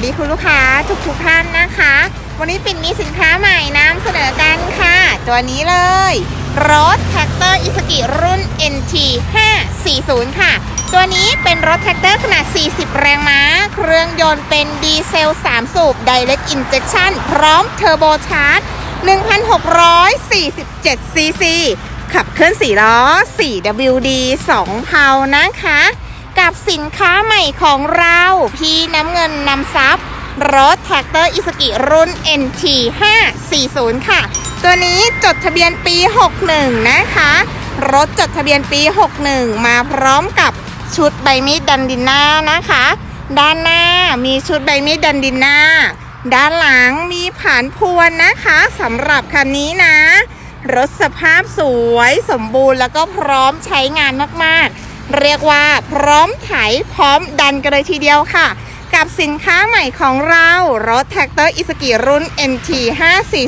วัสดีคุณลูกค้าทุกทุกท่านนะคะ วันนี้ปิ่นมีสินค้าใหม่นำเสนอกันค่ะ ตัวนี้เลย รถแท็กเตอร์อิสกิรุ่น NT 540 ค่ะ ตัวนี้เป็นรถแท็กเตอร์ขนาด 40 แรงม้า เครื่องยนต์เป็นดีเซล 3 สูบ Direct Injection พร้อมเทอร์โบชาร์จ 1,647 ซีซี ขับเคลื่อน4ล้อ 4WD 2เพานะคะ กับสินค้าใหม่ของเรา พี่น้ำเงินนำซับรถแท็กเตอร์อิสกิรุ่น NT 540 ค่ะ ตัวนี้จดทะเบียนปี 61 นะคะ รถจดทะเบียนปี 61 มาพร้อมกับชุดใบมีดดันดิน่านะคะ ด้านหน้ามีชุดใบมีดดันดิน่าด้านหลังมีผานพวนนะคะสำหรับคันนี้นะ รถสภาพสวยสมบูรณ์แล้วก็พร้อมใช้งานมากๆ เรียกว่าพร้อมไถพร้อมดันกันเลยทีเดียวค่ะ กับสินค้าใหม่ของเรารถแท็กเตอร์อิสกิรุ่น NT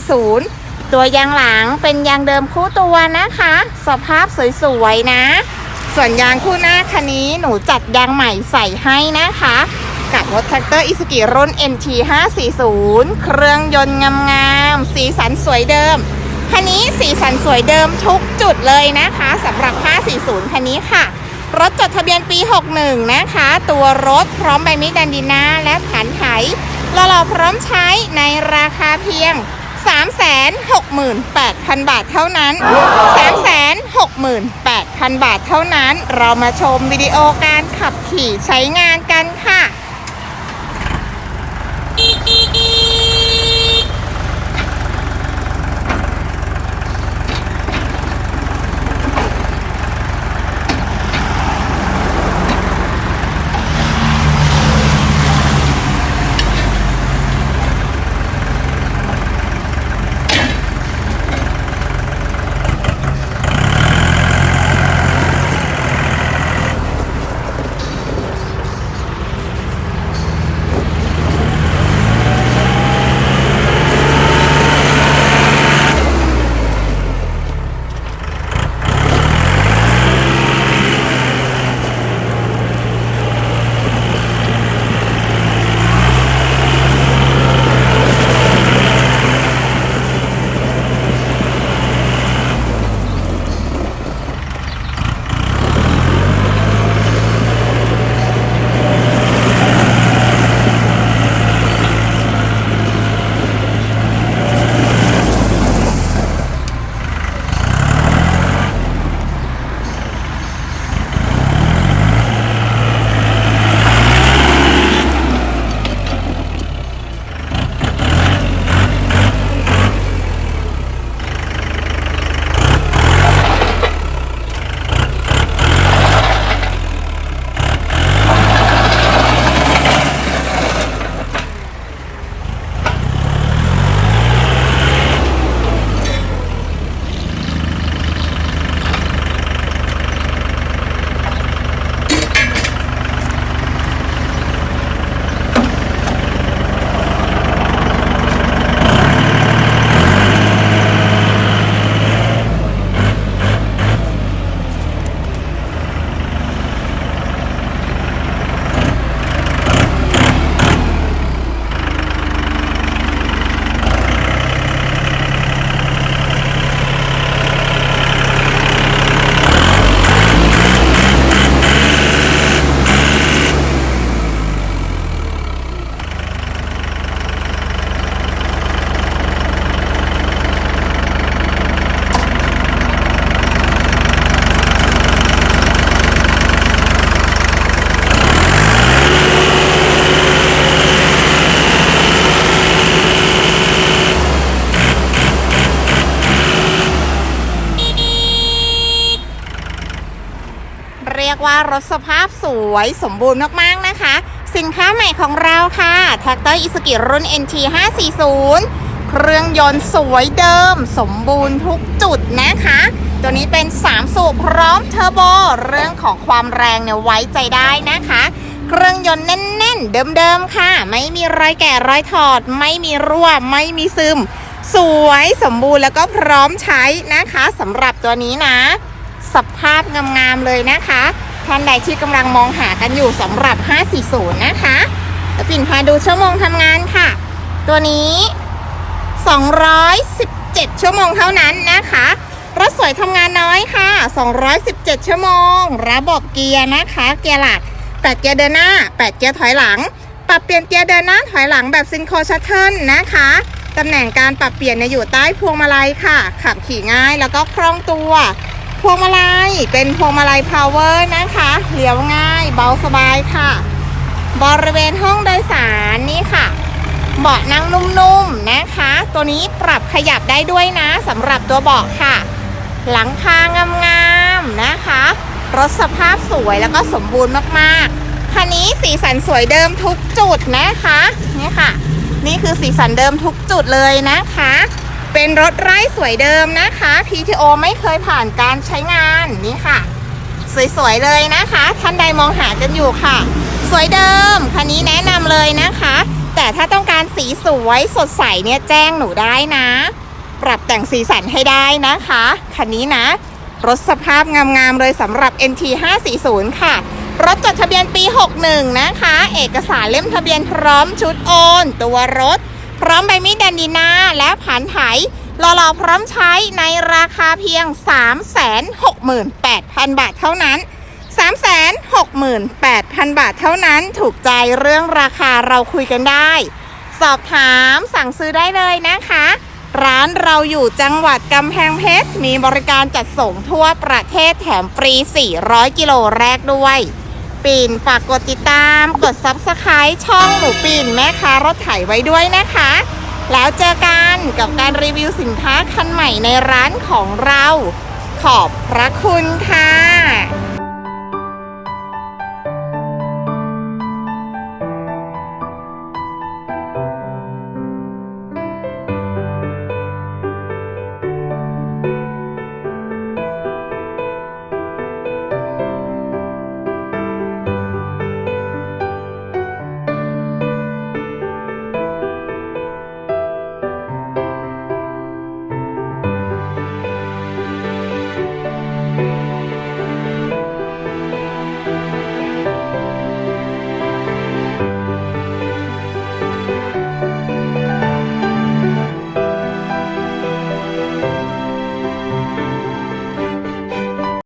540 ตัวยางหลังเป็นยางเดิมคู่ตัวนะคะ สภาพสวยๆนะ ส่วนยางคู่หน้าคันนี้หนูจัดยางใหม่ใส่ให้นะคะ กับรถแท็กเตอร์อิสกิรุ่น NT 540 เครื่องยนต์งามๆสีสันสวยเดิมคันนี้สีสันสวยเดิมทุกจุดเลยนะคะสำหรับ 540 คันนี้ค่ะ รถจดทะเบียนปี 61 นะคะ ตัวรถพร้อมใบมิดันดินาและผันไถรอเราพร้อมใช้ในราคาเพียง 368,000 บาทเท่านั้น 368,000 บาทเท่านั้น เรามาชมวิดีโอการขับขี่ใช้งานกันค่ะ เรียกว่ารถสภาพสวยสมบูรณ์มากๆนะคะ สินค้าใหม่ของเราค่ะแท็กเตอร์อิสกิรุ่น NT 540เครื่องยนต์สวยเดิม สมบูรณ์ทุกจุดนะคะ ตัวนี้เป็น 3 สูบพร้อมเทอร์โบ เรื่องของความแรงเนี่ยไว้ใจได้นะคะ เครื่องยนต์แน่นๆ เดิมๆค่ะ ไม่มีรอยแก่รอยถอด ไม่มีรั่ว ไม่มีซึม สวยสมบูรณ์แล้วก็พร้อมใช้นะคะสำหรับตัวนี้นะ สภาพงามๆเลยนะคะท่านใดที่กำลังมองหากันอยู่สำหรับ 540 นะคะแล้วปิ่นพาดูชั่วโมงทำงานค่ะ ตัวนี้ 217 ชั่วโมงเท่านั้นนะคะรถสวยทำงานน้อยค่ะ 217 ชั่วโมง ระบบเกียร์นะคะ เกียร์หลัก 8 เกียร์เดินหน้า 8 เกียร์ถอยหลัง ปรับเปลี่ยนเกียร์เดินหน้าถอยหลังแบบซินโครชัตเทิลนะคะ ตำแหน่งการปรับเปลี่ยนเนี่ยอยู่ใต้พวงมาลัยค่ะ ขับขี่ง่ายแล้วก็คล่องตัว พวงมาลัยเป็นพวงมาลัยพาวเวอร์นะคะเลี้ยวง่ายเบาสบายค่ะ บริเวณห้องโดยสารนี่ค่ะ เบาะนั่งนุ่มๆนะคะ ตัวนี้ปรับขยับได้ด้วยนะสำหรับตัวเบาะค่ะ หลังคางามๆนะคะ รถสภาพสวยแล้วก็สมบูรณ์มากๆคันนี้สีสันสวยเดิมทุกจุดนะคะนี่ค่ะ นี่คือสีสันเดิมทุกจุดเลยนะคะ เป็นรถไร้สวยเดิมนะคะ PTO ไม่เคยผ่านการใช้งานนี่ค่ะ สวยๆเลยนะคะ ท่านใดมองหากันอยู่ค่ะ สวยเดิมคันนี้แนะนำเลยนะคะ แต่ถ้าต้องการสีสวยสดใสเนี่ยแจ้งหนูได้นะ ปรับแต่งสีสันให้ได้นะคะคันนี้นะ รถสภาพงามๆเลยสำหรับ NT 540ค่ะรถจดทะเบียนปี 61 นะคะ เอกสารเล่มทะเบียนพร้อมชุดโอน ตัวรถ พร้อมใบมีดแดนดีนาและผันไถรอรอพร้อมใช้ในราคาเพียง 368,000 บาทเท่านั้น 368,000 บาทเท่านั้นถูกใจเรื่องราคาเราคุยกันได้ สอบถามสั่งซื้อได้เลยนะคะ ร้านเราอยู่จังหวัดกำแพงเพชร มีบริการจัดส่งทั่วประเทศแถมฟรี 400 กิโลแรกด้วย ปิ่น ฝากกดติดตาม กด Subscribe ช่องหมูปิ่น แม่ค้ารถไถไว้ด้วยนะคะ แล้วเจอกันกับการรีวิวสินค้าคันใหม่ในร้านของเรา ขอบพระคุณค่ะ